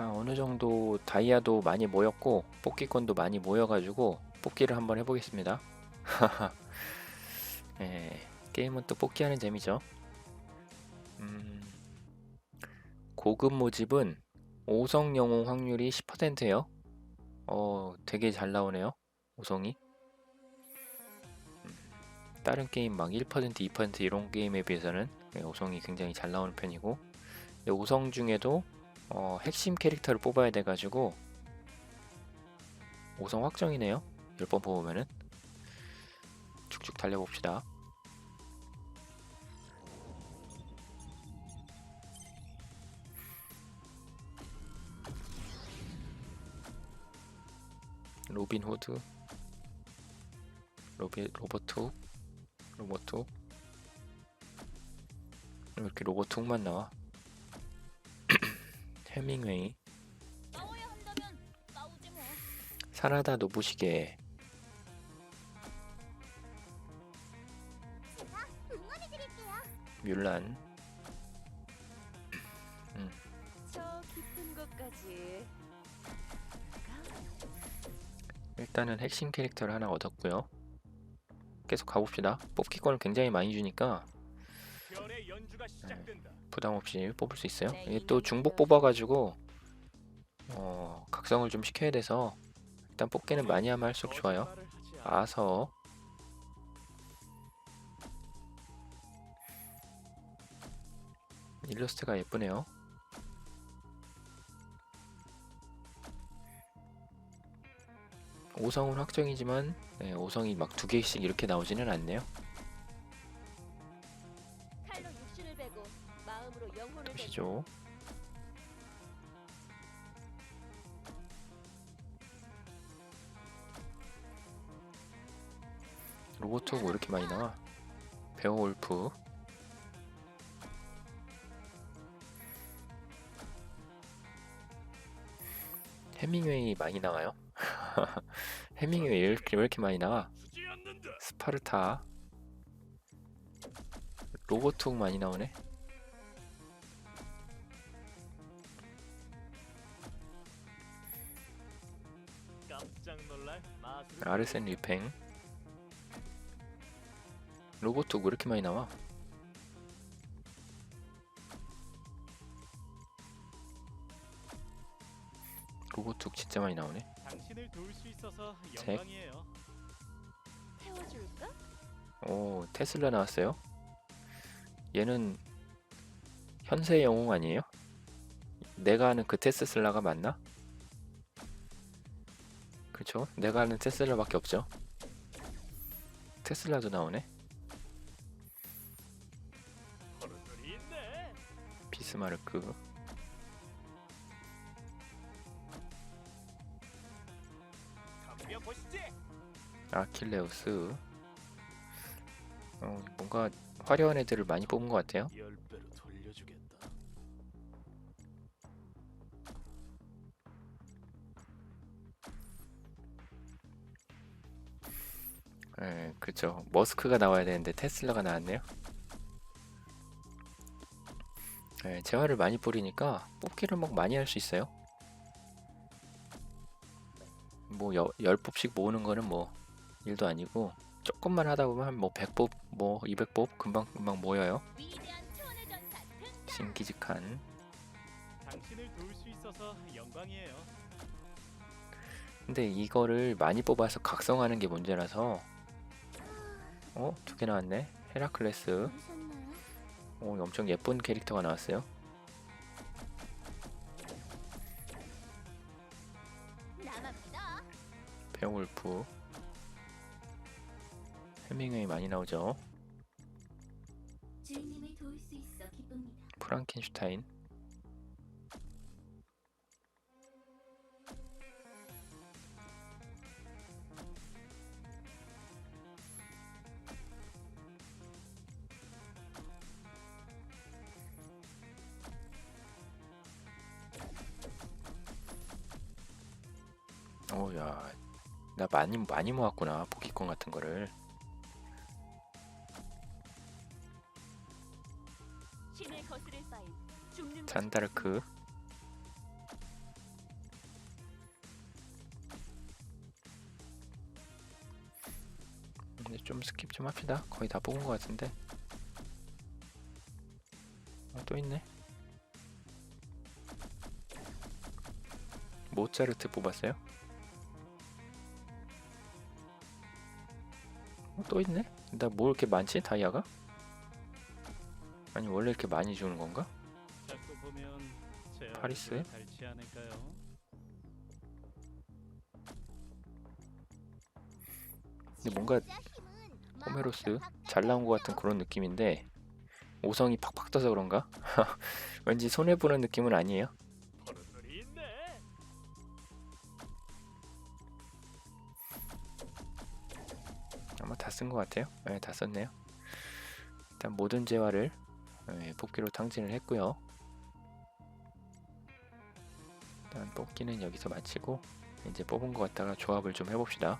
자, 어느 정도 다이아도 많이 모였고 뽑기권도 많이 모여가지고 뽑기를 한번 해보겠습니다. 예, 게임은 또 뽑기하는 재미죠. 음, 고급 모집은 5성 영웅 확률이 10%예요. 어, 되게 잘 나오네요. 5성이. 다른 게임 막 1%, 2% 이런 게임에 비해서는 5성이 굉장히 잘 나오는 편이고 5성 중에도 어, 핵심 캐릭터를 뽑아야 돼가지고 5성 확정이네요. 10번 뽑으면은. 쭉쭉 달려봅시다. 로빈 후드. 로비, 로버트 로버트 왜 이렇게 로버트 만 나와 해밍웨이. 싸우지 뭐. 사라다 노부시게. 뮬란. 곳까지. 일단은 핵심 캐릭터를 하나 얻었고요. 계속 가봅시다. 뽑기권을 굉장히 많이 주니까 부담 없이 뽑을 수 있어요 이게 또 중복 뽑아가지고 어, 각성을 좀 시켜야 돼서 일단 뽑기는 많이 하면 할수록 좋아요. 아서 일러스트가 예쁘네요. 오성은 확정이지만 네, 5성이 막 두 개씩 이렇게 나오지는 않네요. 보시죠. 로보트가 왜 이렇게 많이 나와? 베어울프 해밍웨이 많이 나와요? 해밍웨이 왜 이렇게, 왜 이렇게 많이 나와? 스파르타 로보톡 많이 나오네 깜짝 놀랄 마술을 아르센 리팽 로보톡 왜 이렇게 많이 나와? 로보톡 진짜 많이 나오네 당신을 도울 수 있어서 책. 영광이에요. 태워줄까? 오 테슬라 나왔어요 얘는 현세 영웅 아니에요? 내가 아는 그 테슬라가 맞나? 그쵸? 내가 아는 테슬라밖에 없죠 테슬라도 나오네. 비스마르크. 아킬레우스 어, 뭔가 화려한 애들을 많이 뽑은 것 같아요. 예, 그쵸 머스크가 나와야 되는데 테슬라가 나왔네요 예, 재화를 많이 뿌리니까 뽑기를 막 많이 할 수 있어요 뭐 여, 10뽑씩 모으는 거는 뭐 일도 아니고 조금만 하다 보면 한뭐 100뽑 뭐 200뽑 금방 금방 모여요. 싱기즈칸 당신을 도울 수 있어서 영광이에요. 근데 이거를 많이 뽑아서 각성하는 게 문제라서 어? 두 개 나왔네 헤라클레스? 오, 엄청 예쁜 캐릭터가 나왔어요. 베어울프 해밍웨이 많이 나오죠. 프랑켄슈타인 어, 오야. 나 많이 많이 모았구나 포기권 같은 거를. 잔다르크. 근데 좀 스킵 좀 합시다. 거의 다 뽑은 거 같은데. 아, 또 있네. 모차르트 뽑았어요? 또 있네? 나 뭐 이렇게 많지? 다이아가? 아니 원래 이렇게 많이 주는 건가? 자꾸 보면 제 파리스? 얼굴을 닳지 않을까요? 근데 뭔가 호메로스 잘 나온 것 같은 그런 느낌인데 오성이 팍팍 떠서 그런가? 왠지 손해 보는 느낌은 아니에요. 다 쓴 것 같아요. 네, 다 썼네요. 일단 모든 재화를 네, 뽑기로 탕진을 했고요. 일단 뽑기는 여기서 마치고 이제 뽑은 거 갖다가 조합을 좀 해봅시다.